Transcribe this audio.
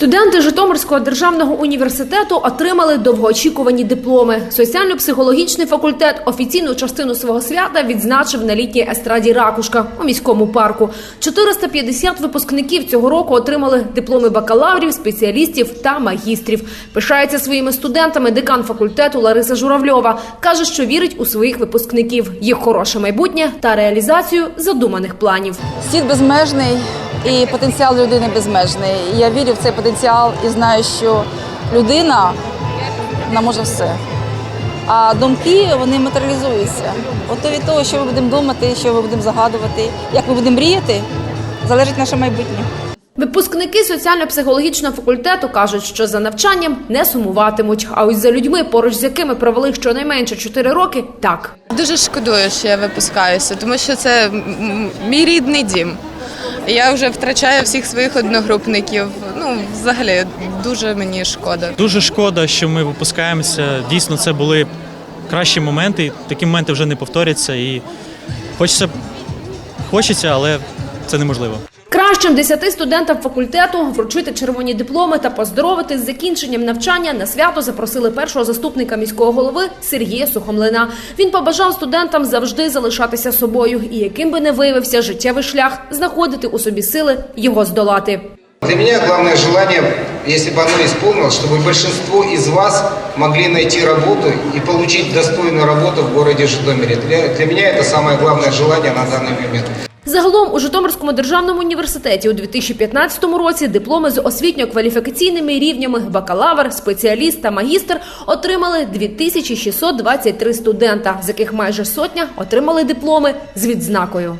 Студенти Житомирського державного університету отримали довгоочікувані дипломи. Соціально-психологічний факультет офіційну частину свого свята відзначив на літній естраді Ракушка у міському парку. 450 випускників цього року отримали дипломи бакалаврів, спеціалістів та магістрів. Пишається своїми студентами декан факультету Лариса Журавльова. каже, що вірить у своїх випускників, їх хороше майбутнє та реалізацію задуманих планів. Світ безмежний і потенціал людини безмежний. Я вірю в цей потенціал і знаю, що людина вона може все. А думки вони матеріалізуються. От від того, що ми будемо думати, що ми будемо загадувати, як ми будемо мріяти, залежить наше майбутнє. Випускники соціально-психологічного факультету кажуть, що за навчанням не сумуватимуть. А ось за людьми, поруч з якими провели щонайменше 4 роки, так. Дуже шкодую, що я випускаюся, тому що це мій рідний дім. Я вже втрачаю всіх своїх одногрупників. Ну, взагалі, дуже мені шкода. Дуже шкода, що ми випускаємося. Дійсно, це були кращі моменти. Такі моменти вже не повторяться. І хочеться, хочеться, але це неможливо. Кращим 10 студентам факультету вручити червоні дипломи та поздоровити з закінченням навчання на свято запросили першого заступника міського голови Сергія Сухомлина. Він побажав студентам завжди залишатися собою і яким би не виявився життєвий шлях, знаходити у собі сили його здолати. Для меня главное желание, если бы оно исполнилось, чтобы большинство из вас могли найти работу и получить достойную работу в городе Житомире. Для, для меня это самое главное желание на данный момент. Загалом у Житомирському державному університеті у 2015 році дипломи з освітньо-кваліфікаційними рівнями бакалавр, спеціаліст та магістр отримали 2623 студента, з яких майже сотня отримали дипломи з відзнакою.